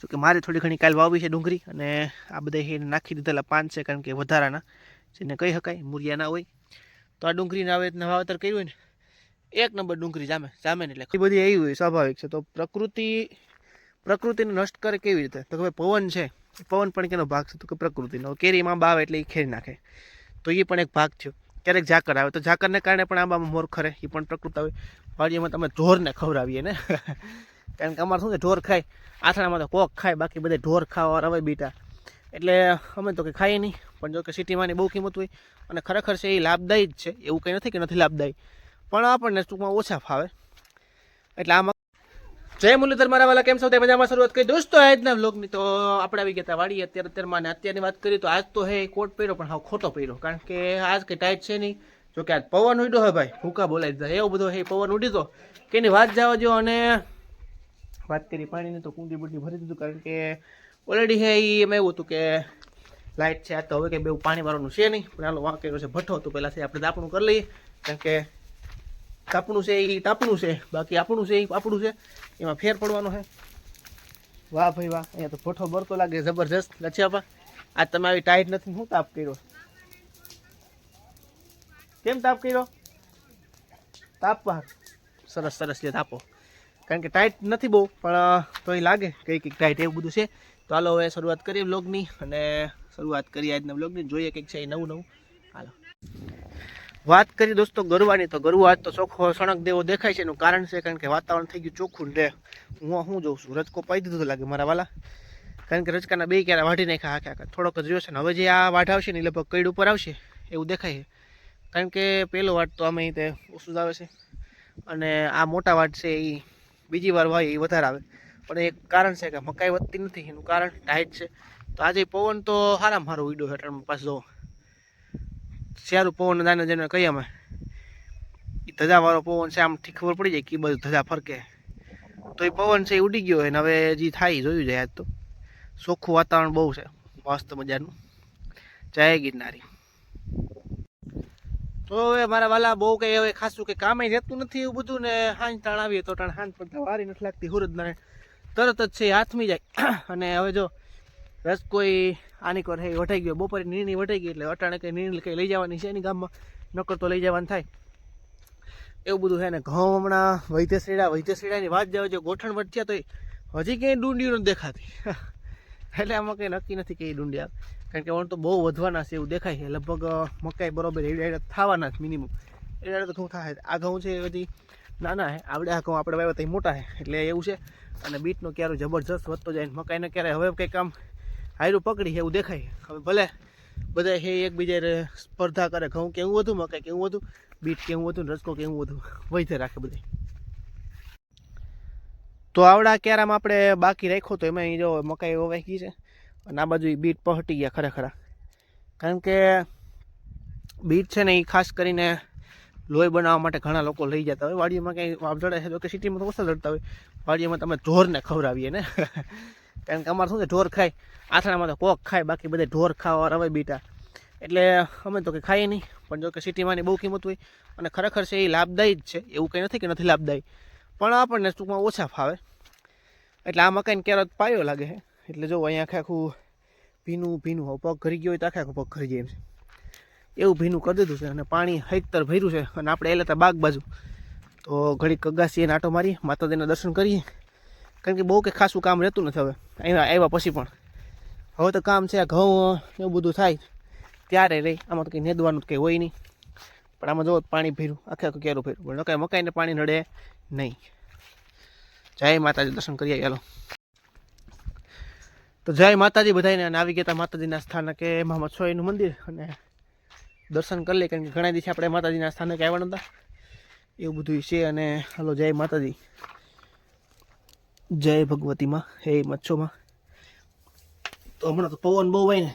જોકે મારે થોડી ઘણી કાલ વાવી છે ડુંગળી અને આ બધા નાખી દીધેલા પાન છે કારણ કે વધારાના, જેને કહી શકાય મૂરિયા ના હોય. તો આ ડુંગળીને રીતના વાવેતર કર્યું હોય ને, એક નંબર ડુંગળી જામે જામે ને એટલે. એ બધી એવી હોય, સ્વાભાવિક છે. તો પ્રકૃતિ, પ્રકૃતિને નષ્ટ કરે કેવી રીતે? તો કે ભાઈ પવન છે, પવન પણ કેનો ભાગ છે? તો કે પ્રકૃતિનો. કેરીમાં બાવે એટલે એ ખેરી નાખે. તો એ પણ એક ભાગ થયો. ક્યારેક ઝાકર આવે. તો ઝાકરને કારણે પણ આંબામાં મોર ખરે, એ પણ પ્રકૃતિ આવે. વાડીમાં તમે ઢોરને ખવડાવીએ ને. કારણ કે અમારે શું છે, ઢોર ખાય. આથણામાં તો કોક ખાય, બાકી બધે ઢોર ખાવા રવે બીટા. એટલે અમે તો કે ખાઈએ નહીં, પણ જો કે સિટીમાંની બહુ કિંમત હોય, અને ખરેખર છે એ લાભદાયી જ છે. એવું કંઈ નથી કે નથી લાભદાયી. પણ આપણને ટૂંકમાં ઓછા ફાવે. એટલે આમાં જય મુરલીધર મારા વાલા, કેમ તે મજામાં? શરૂઆત કરી. દોસ્તો, આજના વ્લોગની તો આપણે આવી ગયા વાડી અત્યારે અત્યારમાં અને અત્યારની વાત કરીએ તો આજ તો હે કોટ પહેર્યો, પણ હા ખોટો પહેર્યો. કારણ કે આજ કંઈ ટાઈટ છે નહીં. જો કે આજ પવન ઉડ્યો હોય ભાઈ, ભૂકા બોલાવી દીધા. એવો બધો હે પવન ઉડી તો. કે વાત જવા જો અને વાત કરી પાણીની તો કુંડી બુંડી ભરી દીધું કારણ કે ઓલરેડી હે એ એમ એવું હતું કે લાઇટ છે આ તો હવે કંઈ બે પાણી વાળવાનું છે નહીં. પણ હાલો, વાંક કર્યો છે, ભઠ્ઠો તો પહેલાં આપણે તાપણું કરી લઈએ. કારણ કે તાપણું છે એ તાપણું છે. બાકી આપણું છે એ આપણું છે. એમાં ફેર પડવાનો છે. વાહ ભાઈ વાહ, અહીંયા તો ભઠ્ઠો બરતો લાગે, જબરજસ્ત. લચ્છાપા આજ તમે આવી ટાઈટ નથી શું તાપ કર્યો? કેમ તાપ કર્યો? તાપવા સરસ સરસ છે તાપો. કારણ કે ટાઈટ નથી બહુ, પણ તોય લાગે કંઈક કંઈક ટાઈટ એવું બધું છે. તો હાલો, હવે શરૂઆત કરીએ બ્લોગની અને શરૂઆત કરીએ આજના બ્લોગની જોઈએ કંઈક છે એ નવું નવું. હાલો. વાત કરી દોસ્તો ગરવાની તો ગરવા આજ તો ચોખ્ખો સણક દેવો દેખાય છે, એનું કારણ છે કારણ કે વાતાવરણ થઈ ગયું ચોખ્ખું ને હું શું જોઉં છું. રજકો પાઈ દીધું લાગે મારા વાલા. કારણ કે રજકાના બે ક્યારે વાઢી નાખ્યા, આખા થોડોક જ રહ્યો છે ને હવે જે આ વાઢ આવશે ને એ લગભગ કઈડ ઉપર આવશે, એવું દેખાય કારણ કે પહેલો વાટ તો અમે તે ઓછું જ આવે છે. અને આ મોટા વાટ છે એ બીજી વાર વાય એ વધારે આવે. પણ એક કારણ છે કે મકાઈ વધતી નથી, એનું કારણ ટાઈટ છે. તો આજે પવન તો સારામાં સારો ઉડ્યો હેઠળમાં પાછો જો સારું પવન દાને જેને કહીએ અમે એ ધજાવાળો પવન છે, આમ ઠીક ખબર પડી જાય કે બધું ધજા ફરકે. તો એ પવન છે એ ઉડી ગયો હોય ને હવે જે થાય, જોયું જાય આજ તો. ચોખ્ખું વાતાવરણ બહુ છે, મસ્ત મજાનું. જય ગિરનારી. તો હવે મારા વાલા બહુ કંઈ હવે ખાસું કંઈ કામે રહેતું નથી એવું બધું ને હાંજ તાણ આવીએ તો તાણ હાંજ પડતા વારી નથી લાગતી. હુરજ નારાયણ તરત જ છે હાથમી જાય. અને હવે જો રસ કોઈ આની કોર હે વટાઈ ગયો. બપોરે નીણી વટાઈ ગઈ એટલે અટાણે કંઈ નીર કંઈ લઈ જવાની છે એની ગામમાં. નકર તો લઈ જવાનું થાય. એવું બધું છે ને ઘઉં હમણાં વૈદ્ય શ્રેડા, વૈદ્ય શ્રેડાની વાત જાવ જો ગોઠણ વચ્ચે તો હજી ક્યાંય ડુંડીઓ નથી દેખાતી. એટલે આમાં કંઈ નક્કી નથી કે ડુંડી આવે કારણ કે વણ તો બહુ વધવાના છે એવું દેખાય છે. લગભગ મકાઈ બરોબર આડે થવાના જ મિનિમમ એટલે તો શું થાય આ ઘઉં છે એ બધી નાના છે. આવડે આ ઘઉં આપણે વાવ્યા તો મોટા છે. એટલે એવું છે. અને બીટનો ક્યારે જબરજસ્ત વધતો જાય મકાઈને ક્યારે હવે કંઈક આમ હાયરું પકડી છે એવું દેખાય હવે ભલે બધા હે એકબીજા સ્પર્ધા કરે. ઘઉં કેવું વધુ, મકાઈ કેવું વધુ, બીટ કેવું વધુ રસકો કેવું વધુ. વૈધે રાખે બધે. તો આવડા ક્યારામાં આપણે બાકી રાખ્યો તો એમાં જો મકાઈ વવાઈ ગઈ છે. અને આ બાજુ એ બીટ પહટી ગયા ખરેખર. કારણ કે બીટ છે ને એ ખાસ કરીને લોહી બનાવવા માટે ઘણા લોકો લઈ જતા હોય. વાડીઓમાં કંઈ વાપઝડે છે તો કે સિટીમાં તો ઓછા લડતા હોય. વાડીઓમાં તમે ઢોરને ખવડાવીએ ને. કારણ કે અમારે શું છે, ઢોર ખાય. આથણામાં તો કોક ખાય, બાકી બધે ઢોર ખાવા રવે બીટા. એટલે અમે તો કે ખાઈએ નહીં. પણ જો કે સિટીમાંની બહુ કિંમત હોય અને ખરેખર છે એ લાભદાયી જ છે. એવું કંઈ નથી કે નથી લાભદાયી. પણ આપણને ટૂંકમાં ઓછા ફાવે. એટલે આ મકાઈને ક્યારેક પાયો લાગે છે. એટલે જો અહીંયા આખે આખું ભીનું ભીનું, હવે પગ ઘરી ગયો હોય તો આખે આખું પગ ઘરી જાય એમ છે. એવું ભીનું કરી દીધું છે અને પાણી હૈતર ભર્યું છે અને આપણે એટલે હતા બાગ બાજુ તો ઘડીક કગાસીએ આટો મારીએ માતાજીના દર્શન કરીએ. કારણ કે બહુ કંઈ ખાસું કામ રહેતું નથી હવે. અહીંયા આવ્યા પછી પણ. હવે તો કામ છે આ ઘઉં એવું બધું થાય. ત્યારે રહી. આમાં તો કંઈ નેદવાનું કંઈ હોય નહીં. પણ આમાં જો પાણી ભર્યું. આખે આખું ક્યારું ભર્યું. પણ મકાઈને પાણી નડે નહીં. જય માતાજી, દર્શન કરીએ ચાલો તો જય માતાજી બધાને અને આવી ગયા માતાજીના સ્થાનકે. એમાં સોઈનું મંદિર અને દર્શન કરી લે કારણ કે ઘણા દિવસે આપણે માતાજીના સ્થાનકે આવ્યા હતા. એવું બધું છે અને હલો, જય માતાજી. જય ભગવતીમાં. હે મચ્છોમાં. તો હમણાં તો પવન બહુ હોય ને.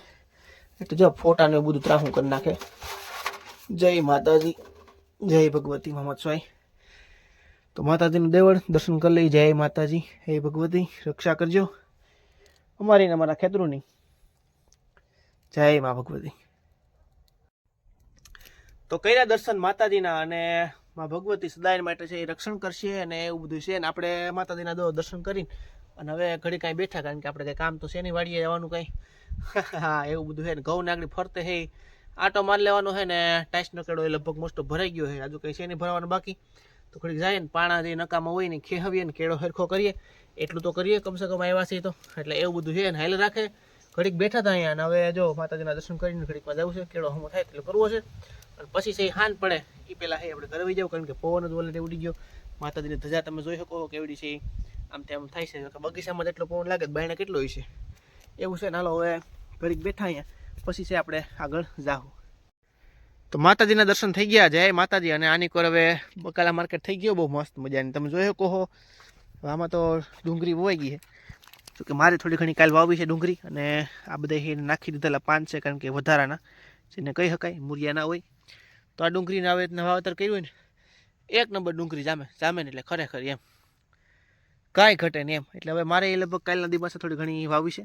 એટલે જો ફોટાને એવું બધું ત્રાહું કરી નાખે. જય માતાજી. જય ભગવતી મોહમ્મદ સ્વાઈ તો માતાજીનું દેવળ, દર્શન કરી લઈ જય માતાજી. હે ભગવતી, રક્ષા કરજો. અમારી ને અમારા ખેતરોની. જય મા ભગવતી. તો કર્યા દર્શન માતાજીના અને મા ભગવતી સદાય માટે છે એ રક્ષણ કરશે અને એવું બધું છે ને આપણે માતાજીના દો દર્શન કરીને અને હવે ઘડી કાંઈ બેઠા કારણ કે આપણે કંઈ કામ તો છે નહીં વાડીએ જવાનું કંઈ. હા, એવું બધું છે ને ઘઉં નાગડી ફરતે હે, આટો માર લેવાનો છે ને ટાઈસ નકેડો એ લગભગ મોસ્ટ ભરાઈ ગયો છે હજુ કંઈ છે નહીં ભરવાનું બાકી. તો ઘડીક જાય ને પાણા જે નકામાં હોય ને ખેહવીએ ને કેળો હરખો કરીએ. એટલું તો કરીએ, કમસે કમ આવ્યા છીએ તો. એટલે એવું બધું છે ને હાલે રાખે. ઘડીક બેઠા હતા અહીંયા હવે જો માતાજીના દર્શન કરીને ઘડીકમાં જવું છે. કેળો હમો થાય એટલે કરવો છે. અને પછી છે હાન પડે. એ પહેલાં હે આપણે ઘરે વહી જાવ કારણ કે પવન જ ઓલરેડી ઉડી ગયો. માતાજીની ધજા તમે જોઈ શકો કેવડી છે. આમ તેમ થાય છે. બગીચામાં જેટલો પવન લાગે બાયણે કેટલો હોય છે. એવું છે ને હાલો હવે ઘડીક બેઠા અહીંયા. પછી છે આપણે આગળ જાહું. તો માતાજીના દર્શન થઈ ગયા જય માતાજી અને આની કોર હવે બકાલા માર્કેટ થઈ ગયો, બહુ મસ્ત મજાની. તમે જોયો કહો આમાં તો ડુંગળી વવાઈ ગઈ છે. જો કે મારે થોડી ઘણી કાલ વાવી છે ડુંગળી અને આ બધા નાખી દીધેલા પાન છે કારણ કે વધારાના, જેને કહી શકાય મૂરિયા ના હોય. તો આ ડુંગળીને આવે વાવેતર કર્યું હોય ને, એક નંબર ડુંગળી જામે જામે ને એટલે ખરેખર એમ. કાંઈ ઘટે નહીં એમ. એટલે હવે મારે એ લગભગ કાલના દિવસે થોડી ઘણી વાવી છે.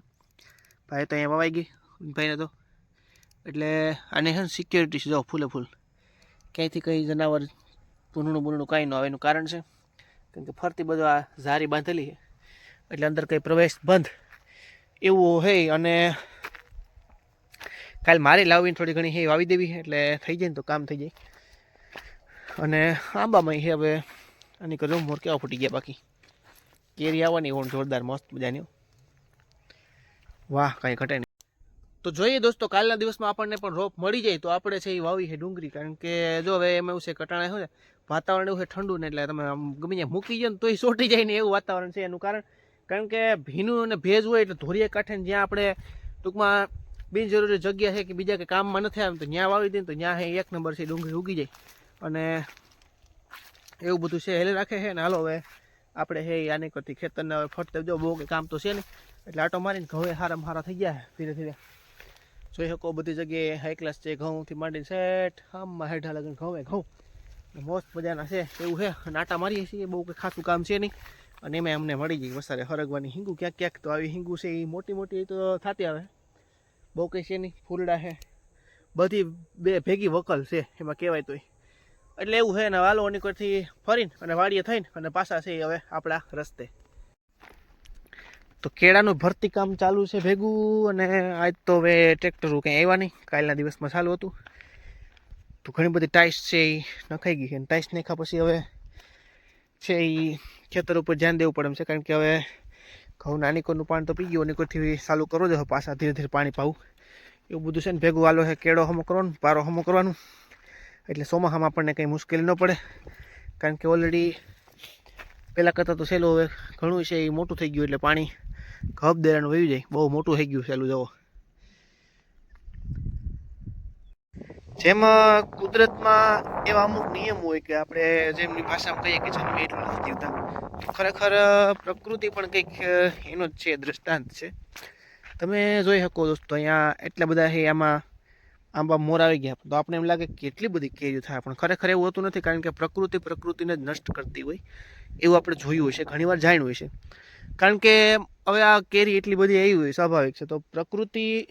ભાઈ તો અહીંયા વાવાઈ ગઈ, ભાઈને તો એટલે આને છે ને સિક્યોરિટી છે, જો, ફૂલે ફૂલ. ક્યાંયથી કંઈ જનાવર પૂનનું બૂનનું કાંઈ ન આવે એનું કારણ છે. કેમ કે ફરતી બધું આ ઝારી બાંધેલી છે. એટલે અંદર કંઈ પ્રવેશ બંધ. એવું હોય અને કાલ મારે લાવીને થોડી ઘણી હે, વાવી દેવી એટલે થઈ જાય ને તો કામ થઈ જાય. અને આંબામાં હે હવે, આની કરું મોર કેવા ફૂટી ગયા બાકી. કેરી આવવાની ઓણ જોરદાર, મસ્ત મજાની. વાહ, કાંઈ ઘટે નહીં. તો જોઈએ દોસ્તો, કાલના દિવસમાં આપણને પણ રોપ મળી જાય તો આપણે છે એ વાવી છે ડુંગળી. કારણ કે જો હવે એમ એવું છે, કટાણા શું છે, વાતાવરણ એવું છે ઠંડુ ને એટલે તમે આમ ગમે ત્યાં મૂકી જાય ને તોય સોટી જાય ને એવું વાતાવરણ છે એનું કારણ. કારણ કે ભીનું અને ભેજ હોય એટલે ધોરીએ કાંઠે જ્યાં આપણે ટૂંકમાં બિનજરૂરી જગ્યા છે કે બીજા કે કામમાં નથી આવે તો ત્યાં વાવી દે ને તો ત્યાં એક નંબર છે ડુંગળી ઉગી જાય. અને એવું બધું છે, હેલે રાખે છે ને હાલો હવે આપણે હે આની કરતી ખેતરને હવે ફરતે જો બહુ કંઈ કામ તો છે ને એટલે આટો મારીને ઘઉં હારામ હારા થઈ ગયા ધીરે ધીરે. જોઈ શકો બધી જગ્યાએ હાઈ ક્લાસ છે, ઘઉંથી માંડીને સેટ આમમાં હેઠા લગન ઘઉં. ઘઉં મોસ્ત મજાના છે, એવું છે. અને આટા મારીએ છીએ, બહુ કંઈ ખાસું કામ છે નહીં. અને એમાં અમને મળી ગઈ વસારે હરગવાની હિંગુ. ક્યાંક ક્યાંક તો આવી હિંગુ છે, એ મોટી મોટી તો થતી આવે. બહુ કંઈ છે નહીં, ફૂલડા છે. બધી બે ભેગી વકલ છે, એમાં કહેવાય તોય. એટલે એવું છે ને વાલો નીકળથી ફરીને અને વાડીએ થઈને અને પાછા છે હવે આપણા રસ્તે. તો કેળાનું ભરતી કામ ચાલુ છે ભેગું અને આજ તો હવે ટ્રેક્ટરો કંઈ આવ્યા નહીં. કાલના દિવસમાં ચાલુ હતું. તો ઘણી બધી ટાઈસ છે એ નખાઈ ગઈ છે. અને ટાઈસ નાખ્યા પછી હવે છે એ ખેતર ઉપર ધ્યાન દેવું પડે એમ છે. કારણ કે હવે ઘઉં નાનીકોનું પાણી તો પી ગયું નીકોરથી ચાલુ કરવો જોઈએ પાછા ધીરે ધીરે પાણી પાવું. એવું બધું છે ને ભેગું વાલો છે કેળો હમો કરવાનો, પારો હમો કરવાનું. એટલે ચોમાસામાં આપણને કંઈ મુશ્કેલી ન પડે. કારણ કે ઓલરેડી પહેલાં કરતાં તો સહેલું હવે ઘણું છે એ મોટું થઈ ગયું એટલે પાણી કપ દેરાનું વહી જાય. બહુ મોટું થઈ ગયું પેલું જવો જેમાં કુદરતમાં એવા અમુક નિયમ હોય કે આપણે જેમની ભાષામાં કહીએ કે જન્મ એટલું નથી જીવતા. ખરેખર, પ્રકૃતિ પણ કંઈક એનો જ છે, દ્રષ્ટાંત છે. તમે જોઈ શકો દોસ્તો, અહીંયા એટલા બધા છે આમાં આંબા મોર આવી ગયા. તો આપણે એમ લાગે કેટલી બધી કેરીઓ થાય. પણ ખરેખર એવું હોતું નથી, કારણ કે પ્રકૃતિ પ્રકૃતિને જ નષ્ટ કરતી હોય. એવું આપણે જોયું હોય છે, ઘણીવાર જાણ્યું હશે કારણ કે હવે આ કેરી એટલી બધી આવી હોય સ્વાભાવિક છે, તો પ્રકૃતિ,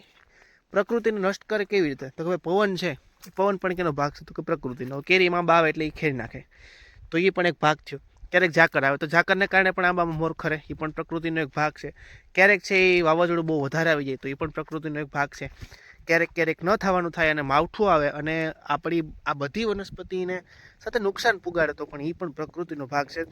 પ્રકૃતિને નષ્ટ કરે કેવી રીતે? તો કે પવન છે પવન પણ કેનો ભાગ છે? તો કે પ્રકૃતિનો. કેરીમાં બાવ એટલે એ ખેરી નાખે. તો એ પણ એક ભાગ થયો. ક્યારેક ઝાકર આવે, તો ઝાકરને કારણે પણ આંબામાં મોર ખરે. એ પણ પ્રકૃતિનો એક ભાગ છે. ક્યારેક છે એ વાવાઝોડું બહુ વધારે આવી જાય, તો એ પણ પ્રકૃતિનો એક ભાગ છે. ક્યારેક ક્યારેક ન થવાનું થાય અને માવઠું આવે અને આપણી આ બધી વનસ્પતિને સાથે નુકસાન પુગાડે, તો પણ એ પણ પ્રકૃતિનો ભાગ છે.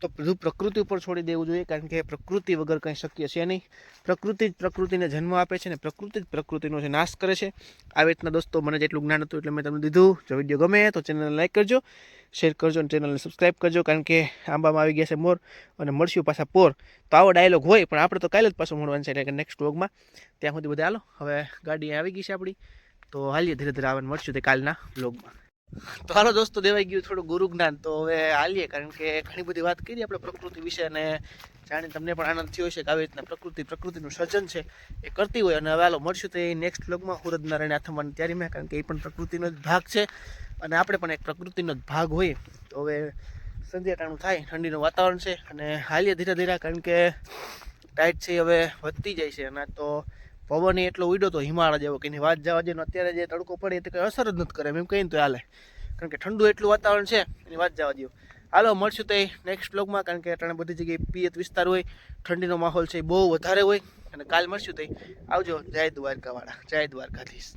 તો બધું પ્રકૃતિ ઉપર છોડી દેવું જોઈએ, કારણ કે પ્રકૃતિ વગર કંઈ શક્ય છે નહીં. પ્રકૃતિ જ પ્રકૃતિને જન્મ આપે છે ને પ્રકૃતિ જ પ્રકૃતિનો છે નાશ કરે છે. આવી રીતના દોસ્તો, મને જેટલું જ્ઞાન હતું એટલે મેં તમને દીધું. જો વીડિયો ગમે તો ચેનલને લાઈક કરજો. શેર કરજો અને ચેનલને સબસ્ક્રાઈબ કરજો, કારણ કે આંબામાં આવી ગયા છે મોર અને મળશું પાછા પોર. તો આવો ડાયલોગ હોય, પણ આપણે તો કાલે જ પાછું મળવાનું છે, એટલે નેક્સ્ટ વ્લોગમાં ત્યાં સુધી બધા હાલો. હવે ગાડી આવી ગઈ છે આપણી. તો હાલીએ ધીરે ધીરે આવીને મળશું તે કાલના વ્લોગમાં તો હાલો દોસ્તો, દેવાઈ ગયું થોડું ગુરુ જ્ઞાન. તો હવે હાલીએ, કારણ કે ઘણી બધી વાત કરી આપણે પ્રકૃતિ વિશે અને જાણી તમને પણ આનંદ થયો છે કે આવી રીતના પ્રકૃતિ, પ્રકૃતિનું સર્જન છે એ કરતી હોય. અને હવે હાલો, મળશું તો એ નેક્સ્ટ વ્લોગમાં હુરદ નારાયણ આથમવાની તૈયારીમાં કારણ કે એ પણ પ્રકૃતિનો જ ભાગ છે. અને આપણે પણ એક પ્રકૃતિનો જ ભાગ હોય. તો હવે સંધ્યાટાણું થાય, ઠંડીનું વાતાવરણ છે અને હાલીએ ધીરે ધીરે કારણ કે ટાઈટ છે, હવે વધતી જાય છે અને તો પવન એટલો ઉડ્યો તો હિમાલય જેવો કે એની વાત જવા દે અત્યારે જે તડકો પડે એ તો કંઈ અસર જ નથી કરે, એમ કહીને તો હાલે. કારણ કે ઠંડુ એટલું વાતાવરણ છે, એની વાત જવા દો હાલો, મળશું તે નેક્સ્ટ બ્લોગમાં કારણ કે અટાણે બધી જગ્યાએ પિયત વિસ્તાર હોય, ઠંડીનો માહોલ છે બહુ વધારે હોય. અને કાલ મળશું તે. આવજો, જય દ્વારકાવાળા, જય દ્વારકાધીશ.